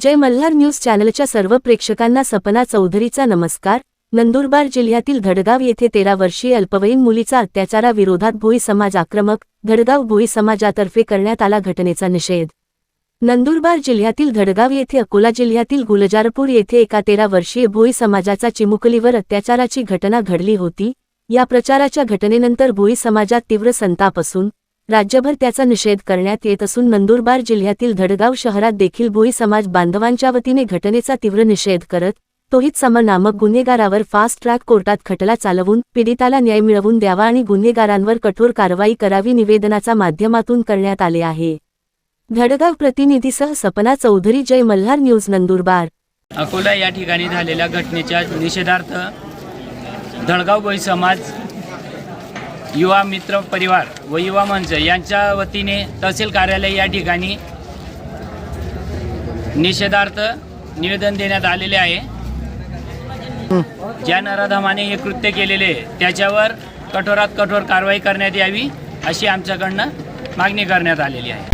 जय Malhar news चॅनलच्या सर्व प्रेक्षकांना सपना चौधरीचा नमस्कार. नंदुरबार जिल्ह्यातील धडगाव येथे तेरा वर्षीय अल्पवयीन मुलीचा अत्याचाराविरोधात भोई समाज आक्रमक धडगाव भोई समाजातर्फे करण्यात आला घटनेचा निषेध. नंदुरबार जिल्ह्यातील धडगाव येथे अकोला जिल्ह्यातील गुलजारपूर येथे एका तेरा वर्षीय भोई समाजाचा चिमुकलीवर अत्याचाराची घटना घडली होती. या प्रचाराच्या घटनेनंतर भोई समाजात तीव्र संताप असून राज्यभर त्याचा निषेध करण्यात येत असून नंदुरबार जिल्ह्यातील धडगाव शहरात देखील भोई समाज बांधवांच्या वतीने घटनेचा तीव्र निषेध करत तोहित सम नामक गुन्हेगारावर फास्ट ट्रॅक कोर्टात खटला चालवून पीडिताला न्याय मिळवून द्यावा आणि गुन्हेगारांवर कठोर कारवाई करावी निवेदनाचा माध्यमातून करण्यात आले आहे. धडगाव प्रतिनिधीसह सपना चौधरी जय मल्हार न्यूज नंदुरबार. अकोला या ठिकाणी झालेल्या घटनेच्या निषेधार्थ धळगाव बोई समाज युवा मित्र परिवार व युवा मंच यांच्या वतीने तहसील कार्यालय या ठिकाणी निषेधार्थ निवेदन देण्यात आलेले आहे. ज्या नराधमाने हे कृत्य केलेले त्याच्यावर कठोरात कठोर कारवाई करण्यात यावी अशी आमच्याकडनं मागणी करण्यात आलेली आहे.